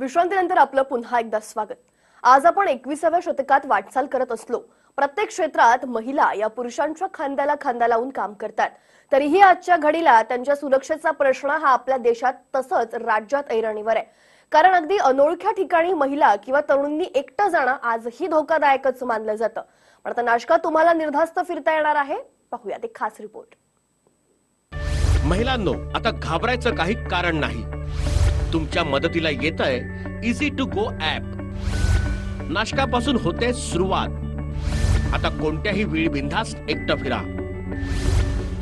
विश्रांतीनंतर आपलं पुन्हा एकदा स्वागत. आज आपण एकविसाव्या शतकात वाटचाल करत असलो. प्रत्येक क्षेत्रात महिला या पुरुषांच्या खांद्याला खांदा लावून काम करतात. तरीही आजच्या घडीला त्यांच्या सुरक्षेचा प्रश्न हा आपल्या देशात तसंच राज्यात ऐरणीवर आहे. कारण अगदी अनोळख्या ठिकाणी महिला किंवा तरुणींनी एकटं जाणं आजही धोकादायकच मानलं जातं. पण आता नाशकात तुम्हाला निर्धास्त फिरता येणार आहे. पाहूयात एक खास रिपोर्ट. महिलांनो आता घाबरायचं काही कारण नाही. तुमच्या मदतीला येत आहे इझी टू गो ऍप नाशकापासून होते सुरुवात. आता कोणत्याही वेळी एकटं फिरा.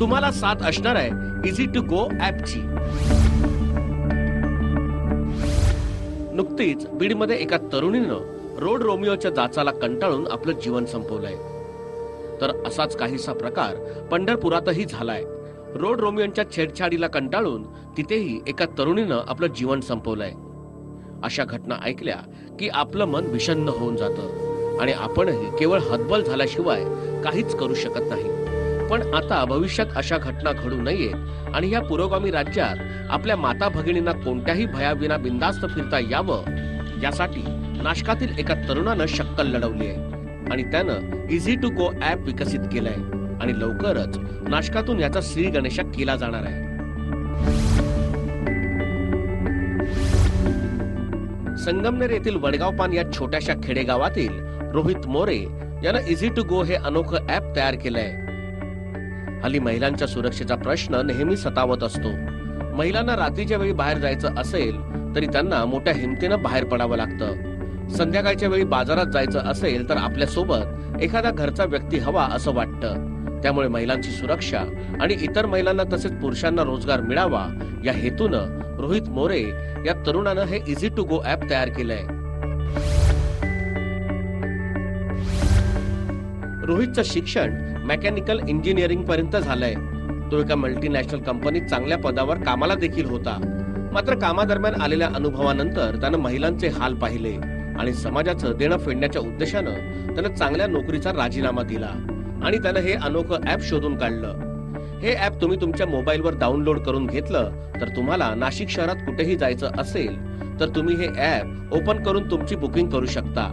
तुम्हाला साथ असणार आहे इझी टू गो ऍपची नुकतीच बीडमध्ये एका तरुणीनं रोड रोमिओच्या जाचाला कंटाळून आपलं जीवन संपवलंय. तर असाच काहीसा प्रकार पंढरपुरातही झालाय. रोड रोमियोंच्या छेडछाडीला कंटाळून तिथेही एका तरुणीनं आपलं जीवन संपवलंय. अशा घटना ऐकल्या की आपलं मन विषन्न होऊन जातं आणि आपणही केवळ हतबल झाल्याशिवाय काहीच करू शकत नाही. पण आता भविष्यात अशा घटना घडू नयेत आणि या पुरोगामी राज्यात आपल्या माता भगिनींना कोणत्याही भयाविना बिंदास्त फिरता यावं यासाठी नाशकातील एका तरुणानं शक्कल लढवली आहे आणि त्यानं इझी टू गो ऍप विकसित केलंय. आणि लवकरच नाशकातून याचा श्री गणेशा केला जाणार आहे. संगमनेर येथील वडगाव या छोट्याशा खेडेगावातील रोहित मोरे यानं इझी टू गो हे अनोखं ऍप तयार केलंय. हल्ली महिलांच्या सुरक्षेचा प्रश्न नेहमी सतावत असतो. महिलांना रात्रीच्या वेळी बाहेर जायचं असेल तरी त्यांना मोठ्या हिमतीनं बाहेर पडावं लागतं. संध्याकाळच्या वेळी बाजारात जायचं असेल तर आपल्यासोबत एखादा घरचा व्यक्ती हवा असं वाटतं. त्यामुळे महिलांची सुरक्षा आणि इतर महिलांना तसेच पुरुषांना रोजगार मिळावा या हेतूनं रोहित मोरे या तरुणानं हे इझी टू गो ऍप तयार केलंय. रोहितचं शिक्षण मेकॅनिकल इंजिनिअरिंग पर्यंत झालंय. तो एका मल्टीनॅशनल कंपनीत चांगल्या पदावर कामाला देखील होता. मात्र कामादरम्यान आलेल्या अनुभवानंतर त्यानं महिलांचे हाल पाहिले आणि समाजाचं देणं फेडण्याच्या उद्देशानं त्यानं चांगल्या नोकरीचा राजीनामा दिला. आणि त्यानं हे अनोखं ऍप शोधून काढलं. हे ऍप तुम्ही तुमच्या मोबाईलवर डाउनलोड करून घेतलं तर तुम्हाला नाशिक शहरात कुठेही जायचं असेल तर तुम्ही हे ऍप ओपन करून तुमची बुकिंग करू शकता.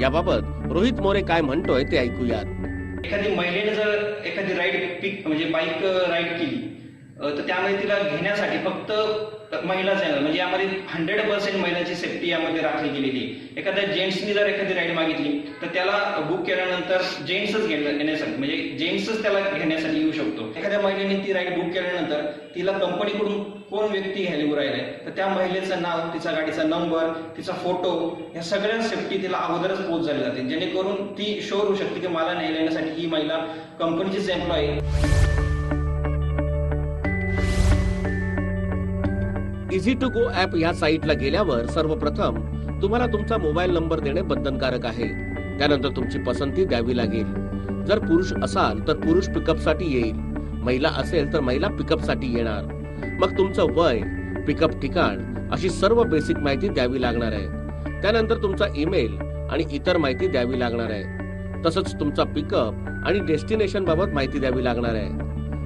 याबाबत रोहित मोरे काय म्हणतोय ते ऐकूयात. एखादी महिलेने जर एखादी राईड पिक म्हणजे बाईक राईड केली तर त्यामध्ये तिला घेण्यासाठी फक्त महिलाच येणार म्हणजे यामध्ये हंड्रेड पर्सेंट महिलांची सेफ्टी यामध्ये राखली गेलेली एखाद्या जेंट्सनी जर एखादी राईड मागितली तर त्याला बुक केल्यानंतर जेंट्सच घेण्यासाठी म्हणजे जेंट्सच त्याला घेण्यासाठी येऊ शकतो. एखाद्या महिलेने ती राईड बुक केल्यानंतर तिला कंपनीकडून कोण व्यक्ती घ्यायला येऊ राहिलाय तर त्या महिलेचं नाव तिचा गाडीचा नंबर तिचा फोटो या सगळ्या सेफ्टी तिला अगोदरच पोच झाली जाते. जेणेकरून ती शोर होऊ शकते की मला न्यायला येण्यासाठी ही महिला कंपनीचीच employee easy to go app या साईटला गेल्यावर सर्वप्रथम तुम्हाला तुमचा मोबाईल नंबर देणे बंधनकारक आहे. त्यानंतर तुमची पसंती द्यावी लागेल. जर पुरुष असाल तर पुरुष पिकअपसाठी येईल. महिला असेल तर महिला पिकअपसाठी येणार. मग तुमचं वय पिकअप ठिकाण अशी सर्व बेसिक माहिती द्यावी लागणार आहे. त्यानंतर तुमचा ईमेल आणि इतर माहिती द्यावी लागणार आहे. तसंच तुमचा पिकअप आणि डेस्टिनेशन बाबत माहिती द्यावी लागणार आहे.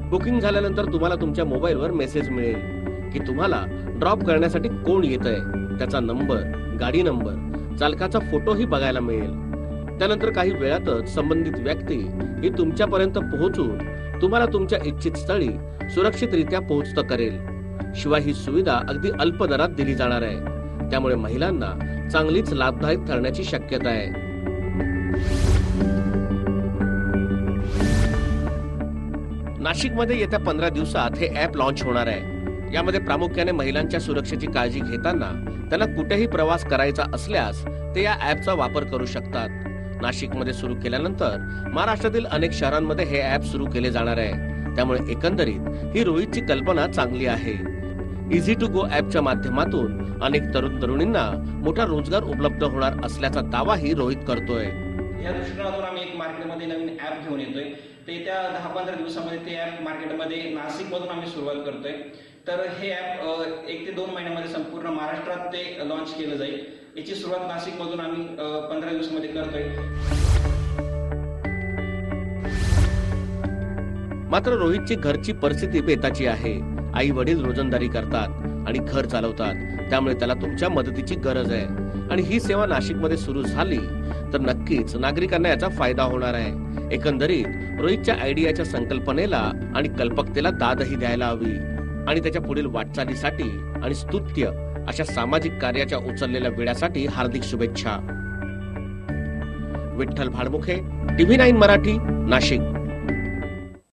बुकिंग झाल्यानंतर तुम्हाला तुमच्या मोबाईलवर मेसेज मिळेल. की तुम्हाला ड्रॉप करण्यासाठी कोण येत आहे त्याचा नंबर गाडी नंबर चालकाचा फोटोही बघायला मिळेल. त्यानंतर काही वेळातच संबंधित व्यक्ती ही तुमच्यापर्यंत पोहोचून तुम्हाला तुमच्या इच्छित स्थळी सुरक्षितरित्या पोहोचत करेल. शिवाय ही सुविधा अगदी अल्प दरात दिली जाणार आहे. त्यामुळे महिलांना चांगलीच लाभदायक ठरण्याची शक्यता आहे. नाशिकमध्ये येत्या पंधरा दिवसात हे ऍप लॉन्च होणार आहे. यामध्ये प्रामुख्याने महिलांच्या सुरक्षेची काळजी घेताना त्यांना कुठेही प्रवास करायचा असल्यास ते या ऍपचा वापर करू शकतात. नाशिकमध्ये सुरू केल्यानंतर महाराष्ट्रातील अनेक शहरांमध्ये हे ऍप सुरू केले जाणार आहे. त्यामुळे एकंदरीत ही रोहितची कल्पना चांगली आहे. इझी टू गो ऍपच्या माध्यमातून अनेक तरुण तरुणींना मोठा रोजगार उपलब्ध होणार असल्याचा दावाही रोहित करतोय. या दृष्टिकोनातून आम्ही एक मार्केटमध्ये नवीन ऍप घेऊन येतोय. ते त्या दहा पंधरा दिवसामध्ये ते ऍप मार्केटमध्ये नाशिकमधून आम्ही सुरुवात करतोय. तर हे ऍप एक ते दोन महिन्यामध्ये संपूर्ण महाराष्ट्रात ते लॉन्च केलं जाईल. याची सुरुवात नाशिकमधून आम्ही पंधरा दिवसामध्ये करतोय. मात्र रोहितची घरची परिस्थिती बेताची आहे. आई वडील रोजंदारी करतात आणि घर चालवतात. त्यामुळे त्याला तुमच्या मदतीची गरज आहे. आणि ही सेवा नाशिकमध्ये सुरू झाली तर नक्कीच नागरिकांना याचा फायदा होणार आहे. एकंदरीत रोहितच्या आयडियाच्या संकल्पनेला आणि कल्पकतेला दादही द्यायला हवी. आणि त्याच्या पुढील वाटचालीसाठी आणि स्तुत्य अशा सामाजिक कार्याच्या उचललेल्या वेळासाठी हार्दिक शुभेच्छा. Vitthal Bhadmukhe TV nine Marathi Nashik.